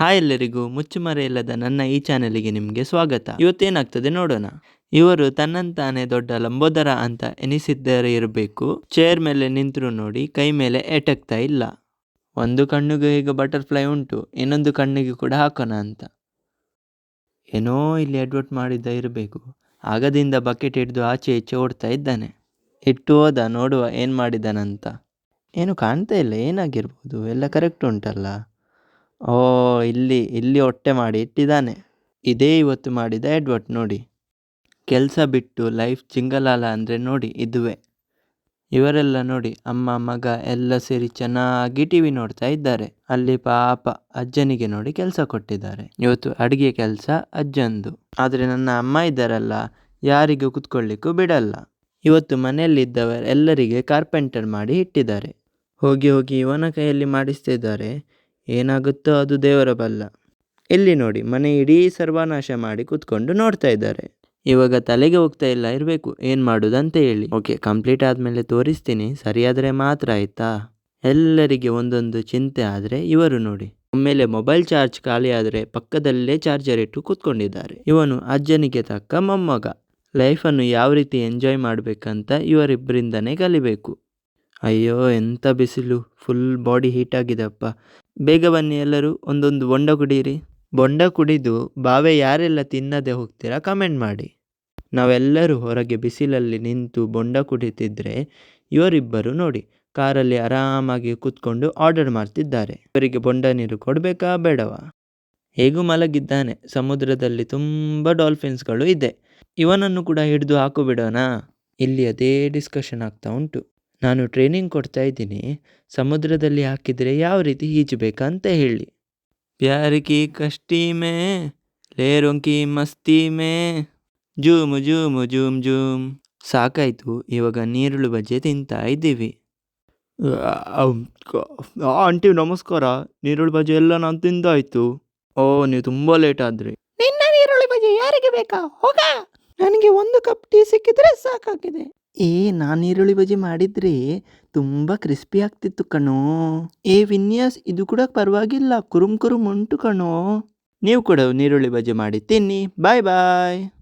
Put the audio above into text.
Hi ಎಲ್ಲರಿಗೂ ಮುಚ್ಚುಮರೆಯಿಲ್ಲದ ನನ್ನ ಈ ಚಾನೆಲ್ಗೆ ನಿಮಗೆ ಸ್ವಾಗತ. ಇವತ್ತೇನಾಗ್ತದೆ ನೋಡೋಣ. ಇವರು ತನ್ನಂತಾನೆ ದೊಡ್ಡ ಲಂಬೋದರ ಅಂತ ಎನಿಸಿದ್ದರೆ ಇರಬೇಕು. ಚೇರ್ ಮೇಲೆ ನಿಂತರು ನೋಡಿ ಕೈ ಮೇಲೆ ಎಟಕ್ತಾ ಇಲ್ಲ. ಒಂದು ಕಣ್ಣಿಗೆ ಈಗ ಬಟರ್ಫ್ಲೈ ಉಂಟು, ಇನ್ನೊಂದು ಕಣ್ಣಿಗೆ ಕೂಡ ಹಾಕೋಣ ಅಂತ. ಏನೋ ಇಲ್ಲಿ ಅಡ್ವರ್ಟ್ ಮಾಡಿದ್ದ ಇರಬೇಕು. ಆಗದಿಂದ ಬಕೆಟ್ ಹಿಡಿದು ಆಚೆ ಈಚೆ ಓಡ್ತಾ ಇದ್ದಾನೆ. ಇಟ್ಟು ಹೋದ, ನೋಡುವ ಏನು ಮಾಡಿದ್ದಾನಂತ ಏನು ಕಾಣ್ತಾ ಇಲ್ಲ, ಏನಾಗಿರ್ಬೋದು? ಎಲ್ಲ ಕರೆಕ್ಟ್ ಉಂಟಲ್ಲ. ಓ, ಇಲ್ಲಿ ಇಲ್ಲಿ ಹೊಟ್ಟೆ ಮಾಡಿ ಇಟ್ಟಿದ್ದಾನೆ. ಇದೇ ಇವತ್ತು ಮಾಡಿದ ಎಡ್ವರ್ಟ್ ನೋಡಿ. ಕೆಲಸ ಬಿಟ್ಟು ಲೈಫ್ ಚಿಂಗಲಾಲ ಅಂದರೆ ನೋಡಿ, ಇದುವೇ. ಇವರೆಲ್ಲ ನೋಡಿ, ಅಮ್ಮ, ಮಗ ಎಲ್ಲ ಸೇರಿ ಚೆನ್ನಾಗಿ ಟಿ ವಿ ನೋಡ್ತಾ ಇದ್ದಾರೆ. ಅಲ್ಲಿ ಪಾಪ ಅಜ್ಜನಿಗೆ ನೋಡಿ ಕೆಲಸ ಕೊಟ್ಟಿದ್ದಾರೆ. ಇವತ್ತು ಅಡುಗೆ ಕೆಲಸ ಅಜ್ಜಂದು. ಆದರೆ ನನ್ನ ಅಮ್ಮ ಇದ್ದಾರಲ್ಲ, ಯಾರಿಗೂ ಕುತ್ಕೊಳ್ಳಿಕ್ಕೂ ಬಿಡಲ್ಲ. ಇವತ್ತು ಮನೆಯಲ್ಲಿದ್ದವರೆಲ್ಲರಿಗೆ ಕಾರ್ಪೆಂಟರ್ ಮಾಡಿ ಇಟ್ಟಿದ್ದಾರೆ. ಹೋಗಿ ಹೋಗಿ ಇವನ ಕೈಯಲ್ಲಿ ಮಾಡಿಸ್ತಿದ್ದಾರೆ ಏನಾಗುತ್ತೋ ಅದು ದೇವರ ಬಲ್ಲ. ಇಲ್ಲಿ ನೋಡಿ, ಮನೆ ಇಡೀ ಸರ್ವನಾಶ ಮಾಡಿ ಕೂತ್ಕೊಂಡು ನೋಡ್ತಾ ಇದ್ದಾರೆ. ಇವಾಗ ತಲೆಗೆ ಹೋಗ್ತಾ ಇಲ್ಲ, ಇರಬೇಕು, ಏನು ಮಾಡೋದಂತ ಹೇಳಿ. ಓಕೆ, ಕಂಪ್ಲೀಟ್ ಆದಮೇಲೆ ತೋರಿಸ್ತೀನಿ, ಸರಿಯಾದರೆ ಮಾತ್ರ ಆಯಿತಾ? ಎಲ್ಲರಿಗೆ ಒಂದೊಂದು ಚಿಂತೆ ಆದರೆ ಇವರು ನೋಡಿ. ಒಮ್ಮೆಲೆ ಮೊಬೈಲ್ ಚಾರ್ಜ್ ಖಾಲಿ ಪಕ್ಕದಲ್ಲೇ ಚಾರ್ಜರ್ ಇಟ್ಟು ಕೂತ್ಕೊಂಡಿದ್ದಾರೆ. ಇವನು ಅಜ್ಜನಿಗೆ ತಕ್ಕ ಮೊಮ್ಮಗ. ಲೈಫನ್ನು ಯಾವ ರೀತಿ ಎಂಜಾಯ್ ಮಾಡಬೇಕಂತ ಇವರಿಬ್ಬರಿಂದನೇ ಕಲಿಬೇಕು. ಅಯ್ಯೋ ಎಂಥ ಬಿಸಿಲು. ಫುಲ್ ಬಾಡಿ ಹೀಟ್ ಆಗಿದೆಪ್ಪ ಬೇಗ ಬನ್ನಿ ಎಲ್ಲರೂ ಒಂದೊಂದು ಬೊಂಡ ಕುಡೀರಿ. ಬೊಂಡ ಕುಡಿದು ಬಾವೆ ಯಾರೆಲ್ಲ ತಿನ್ನದೆ ಹೋಗ್ತೀರಾ ಕಮೆಂಟ್ ಮಾಡಿ. ನಾವೆಲ್ಲರೂ ಹೊರಗೆ ಬಿಸಿಲಲ್ಲಿ ನಿಂತು ಬೊಂಡ ಕುಡಿತಿದ್ರೆ ಇವರಿಬ್ಬರು ನೋಡಿ. ಕಾರಲ್ಲಿ ಆರಾಮಾಗಿ ಕೂತ್ಕೊಂಡು ಆರ್ಡರ್ ಮಾಡ್ತಿದ್ದಾರೆ. ಇವರಿಗೆ ಬೊಂಡ ನೀರು ಕೊಡಬೇಕಾ ಬೇಡವಾ? ಹೇಗೂ ಮಲಗಿದ್ದಾನೆ. ಸಮುದ್ರದಲ್ಲಿ ತುಂಬ ಡಾಲ್ಫಿನ್ಸ್ಗಳು ಇದೆ. ಇವನನ್ನು ಕೂಡ ಹಿಡಿದು ಹಾಕು ಬಿಡೋಣ ಇಲ್ಲಿ ಅದೇ ಡಿಸ್ಕಷನ್ ಆಗ್ತಾ ಉಂಟು. ನಾನು ಟ್ರೈನಿಂಗ್ ಕೊಡ್ತಾ ಇದ್ದೀನಿ. ಸಮುದ್ರದಲ್ಲಿ ಹಾಕಿದರೆ ಯಾವ ರೀತಿ ಈಜಬೇಕಂತ ಹೇಳಿ. ಪ್ಯಾರಿಕಿ ಕಷ್ಟಿ ಮೇ ಲೇರೊಂಕಿ ಮಸ್ತಿ ಮೇ ಜೂಮು ಜೂಮ್ ಜೂಮ್ ಜೂಮ್. ಸಾಕಾಯ್ತು. ಇವಾಗ ನೀರುಳು ಬಜೆ ತಿಂತಾ ಇದ್ದೀವಿ. ಆಂಟಿ ನಮಸ್ಕಾರ. ನೀರುಳು ಬಜ್ಜಿ ಎಲ್ಲ ನಾನು ತಿಂದಾಯ್ತು. ಓ ನೀವು ತುಂಬ ಲೇಟ್ ಆದ್ರಿ. ನಿನ್ನ ನೀರುಳ್ಳಿ ಬಜೆ ಯಾರಿಗೆ ಬೇಕಾ? ಹೋಗ. ನನಗೆ ಒಂದು ಕಪ್ ಟೀ ಸಿಕ್ಕಿದ್ರೆ ಸಾಕಾಗಿದೆ. ಏ, ನಾನು ಈರುಳ್ಳಿ ಬಜ್ಜಿ ಮಾಡಿದ್ರೆ ತುಂಬ ಕ್ರಿಸ್ಪಿ ಆಗ್ತಿತ್ತು ಕಣೋ. ಏ, ವಿನ್ಯಾಸ್, ಇದು ಕೂಡ ಪರವಾಗಿಲ್ಲ. ಕುರುಮ್ ಕುರುಮ್ ಉಂಟು ಕಣೋ. ನೀವು ಕೂಡ ನೀರುಳ್ಳಿ ಬಜ್ಜಿ ಮಾಡಿ ತಿನ್ನಿ. ಬಾಯ್ ಬಾಯ್